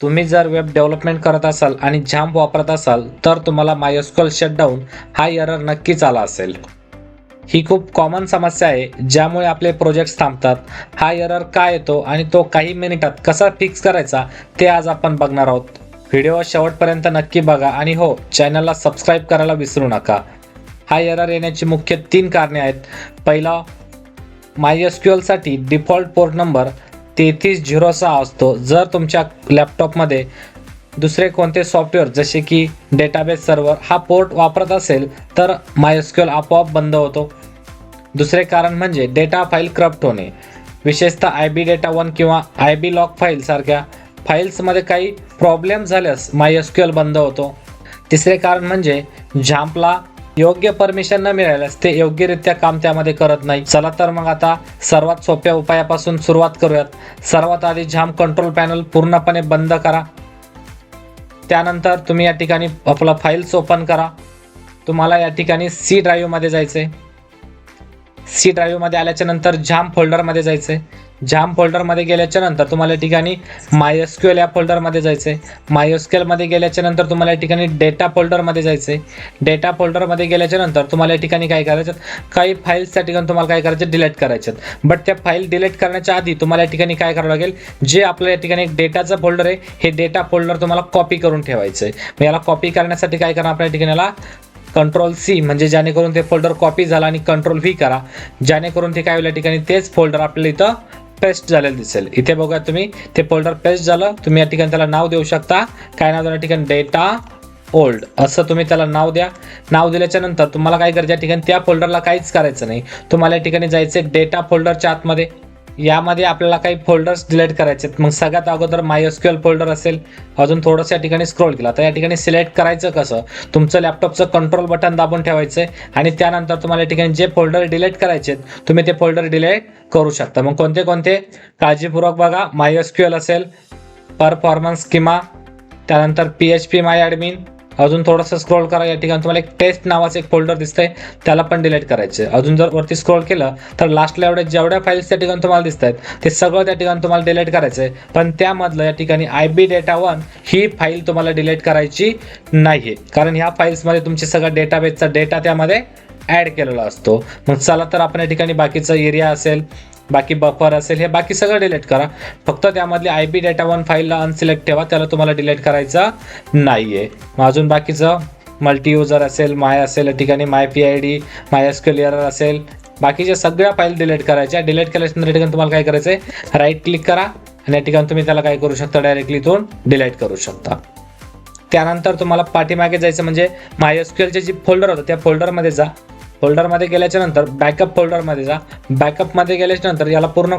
तुम्ही जर web development करत असाल आणि झांप वापरत असाल तर तुम्हाला मायस्क्युअल शटडाऊन हा एरर नक्कीच आला असेल. ही खूप कॉमन समस्या आहे ज्यामुळे आपले प्रोजेक्ट्स थांबतात. हा एरर का येतो आणि तो काही मिनिटात कसा फिक्स करायचा ते आज आपण बघणार आहोत. व्हिडिओ शेवटपर्यंत नक्की बघा आणि हो चॅनलला सबस्क्राईब करायला विसरू नका. हा एरर येण्याची मुख्य तीन कारणे आहेत. पहिला साठी डिफॉल्ट पोर्ट नंबर तेहतीस झिरो सहा असतो. जर तुमच्या लॅपटॉपमध्ये दुसरे कोणते सॉफ्टवेअर जसे की डेटाबेस सर्व्हर हा पोर्ट वापरत असेल तर मायस्क्युअल आपोआप बंद होतो. दुसरे कारण म्हणजे डेटा फाईल करप्ट होणे. विशेषतः आय बी डेटा वन किंवा आय बी लॉक फाईल सारख्या फाईल्समध्ये काही प्रॉब्लेम झाल्यास मायस्क्युअल बंद होतो. तिसरे कारण म्हणजे झांपला योग्य परमिशन न मिळाल्यास ते योग्यरित्या काम त्यामध्ये करत नाही. चला तर मग आता सर्वात सोप्या उपायापासून सुरुवात करूयात. सर्वात आधी झाम कंट्रोल पॅनल पूर्णपणे बंद करा. त्यानंतर तुम्ही या ठिकाणी आपला फाईल्स ओपन करा. तुम्हाला या ठिकाणी सी ड्राईव्हमध्ये जायचं आहे सी ड्राईव्हमध्ये आल्याच्यानंतर झाम फोल्डरमध्ये जायचं आहे जाम फोल्डरमध्ये गेल्याच्यानंतर तुम्हाला या ठिकाणी मायस्क्युएल या फोल्डरमध्ये जायचं आहे मायस्क्युएलमध्ये गेल्याच्यानंतर तुम्हाला या ठिकाणी डेटा फोल्डरमध्ये जायचं आहे डेटा फोल्डरमध्ये गेल्याच्यानंतर तुम्हाला या ठिकाणी काय करायचं काही फाईल्स त्या ठिकाणी तुम्हाला काय करायचं डिलीट करायचे बट त्या फाईल डिलीट करण्याच्या आधी तुम्हाला या ठिकाणी काय करावं लागेल? जे आपल्या या ठिकाणी एक डेटाचं फोल्डर आहे हे डेटा फोल्डर तुम्हाला कॉपी करून ठेवायचं आहे मग याला कॉपी करण्यासाठी काय करणार आपल्या ठिकाणीला कंट्रोल सी म्हणजे जेणेकरून ते फोल्डर कॉपी झाला आणि कंट्रोल व्ही करा. जेणेकरून ते काय होईल या ठिकाणी? तेच फोल्डर आपल्याला इथं पेस्ट झालेलं दिसेल. इथे बघा तुम्ही ते फोल्डर पेस्ट झालं तुम्ही या ठिकाणी त्याला नाव देऊ शकता. काय नाव देणार ठिकाणी? डेटा ओल्ड असं तुम्ही त्याला नाव द्या. नाव दिल्याच्या नंतर तुम्हाला काय करायचं या ठिकाणी त्या फोल्डरला काहीच करायचं नाही. तुम्हाला या ठिकाणी जायचं डेटा फोल्डरच्या आतमध्ये. यामध्ये आपल्याला काही फोल्डर्स डिलीट करायचे आहेत मग सगळ्यात अगोदर मायस्क्युअल फोल्डर असेल अजून थोडंसं या ठिकाणी स्क्रोल केला. तर या ठिकाणी सिलेक्ट करायचं कसं? तुमचं लॅपटॉपचं कंट्रोल बटन दाबून ठेवायचं आहे आणि त्यानंतर तुम्हाला या ठिकाणी जे फोल्डर डिलीट करायचे आहेत तुम्ही ते फोल्डर डिलीट करू शकता. मग कोणते कोणते? काळजीपूर्वक बघा. मायस्क्युअल असेल परफॉर्मन्स किंवा त्यानंतर P H P my admin अजून थोडंसं स्क्रोल करा या ठिकाणी तुम्हाला एक टेस्ट नावाचं एक फोल्डर दिसतंय. त्याला पण डिलीट करायचे अजून जर वरती स्क्रोल केलं तर लास्टला एवढ्या जेवढ्या फाईल्स त्या ठिकाणी तुम्हाला दिसत आहेत ते सगळं त्या ठिकाणी तुम्हाला डिलीट करायचं आहे पण त्यामधलं या ठिकाणी आय बी डेटा वन ही फाईल तुम्हाला डिलीट करायची नाही आहे कारण ह्या फाईल्समध्ये तुमचे सगळा डेटाबेसचा डेटा त्यामध्ये ॲड केलेला असतो. मग चला तर आपण या ठिकाणी बाकीचा एरिया असेल बाकी बफर असेल हे बाकी सगळं डिलीट करा. फक्त त्यामधली आय बी डेटा वन फाईलला अनसिलेक्ट ठेवा त्याला तुम्हाला डिलीट करायचं नाही आहे मग अजून बाकीचं मल्टी युजर असेल माय असेल या ठिकाणी my P I D my SQL असेल बाकीच्या सगळ्या फाईल डिलीट करायच्या. डिलीट केल्याच्यानंतर ठिकाणी तुम्हाला काय करायचं आहे राईट क्लिक करा आणि या ठिकाणी तुम्ही त्याला काय करू शकता? डायरेक्टली इथून डिलीट करू शकता. त्यानंतर तुम्हाला पाठीमागे जायचं म्हणजे मायस्क्युअलचे जे फोल्डर होतं त्या फोल्डरमध्ये जा. फोल्डरमध्ये गेल्याच्यानंतर बॅकअप फोल्डरमध्ये जा. बॅकअपमध्ये गेल्याच्यानंतर याला पूर्ण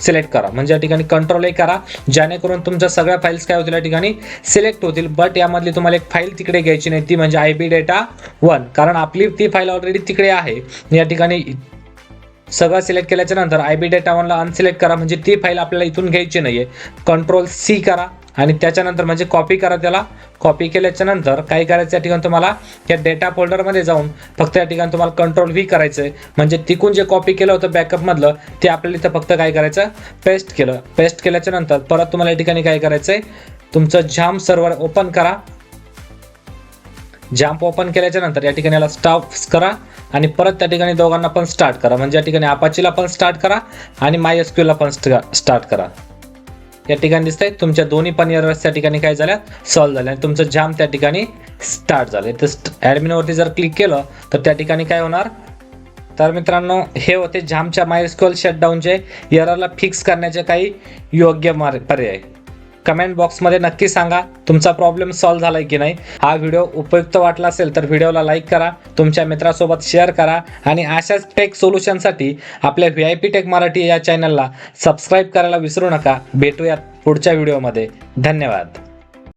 सिलेक्ट करा. म्हणजे या ठिकाणी कंट्रोल ए करा. जेणेकरून तुमच्या सगळ्या फाईल्स काय होतील या ठिकाणी सिलेक्ट होतील. बट यामधली तुम्हाला एक फाईल तिकडे घ्यायची नाही. ती म्हणजे आय बी डेटा वन कारण आपली ती फाईल ऑलरेडी तिकडे आहे. या ठिकाणी सगळं सिलेक्ट केल्याच्यानंतर आय बी डेटा वनला अनसिलेक्ट करा. म्हणजे ती फाईल आपल्याला इथून घ्यायची नाही आहे कंट्रोल सी करा. आणि त्याच्यानंतर म्हणजे कॉपी करा त्याला. कॉपी केल्याच्यानंतर काय करायचं या ठिकाणी तुम्हाला या डेटा फोल्डरमध्ये जाऊन फक्त या ठिकाणी तुम्हाला कंट्रोल व्ही करायचं आहे म्हणजे तिकून जे कॉपी केलं होतं बॅकअपमधलं ते आपल्याला इथं फक्त काय करायचं? पेस्ट केलं. पेस्ट केल्याच्यानंतर परत तुम्हाला या ठिकाणी काय करायचं आहे तुमचं झाम सर्व्हर ओपन करा. जॅम्प ओपन केल्याच्यानंतर या ठिकाणी याला स्टॉप करा आणि परत त्या ठिकाणी दोघांना पण स्टार्ट करा. म्हणजे या ठिकाणी अपाचीला पण स्टार्ट करा आणि माय एस क्यूला पण स्टार्ट करा. या ठिकाणी दिसतंय. तुमच्या दोन्ही पण एरर्स त्या ठिकाणी काय झाल्या सॉल्व्ह झाल्या आणि तुमचं जाम त्या ठिकाणी स्टार्ट झालं. तर ॲडमिनवरती जर क्लिक केलं तर त्या ठिकाणी काय होणार? तर मित्रांनो हे होते जामच्या मायस्कॉल शटडाऊनचे एररला फिक्स करण्याचे काही योग्य मार्ग पर्याय. कमेंट बॉक्समध्ये नक्की सांगा तुमचा प्रॉब्लेम सॉल्व्ह झालाय की नाही. हा व्हिडिओ उपयुक्त वाटला असेल तर व्हिडिओला लाईक करा तुमच्या मित्रासोबत शेअर करा आणि अशाच टेक सोल्युशनसाठी आपल्या V I P tech Marathi या चॅनलला सबस्क्राईब करायला विसरू नका. भेटूयात पुढच्या व्हिडिओमध्ये. धन्यवाद.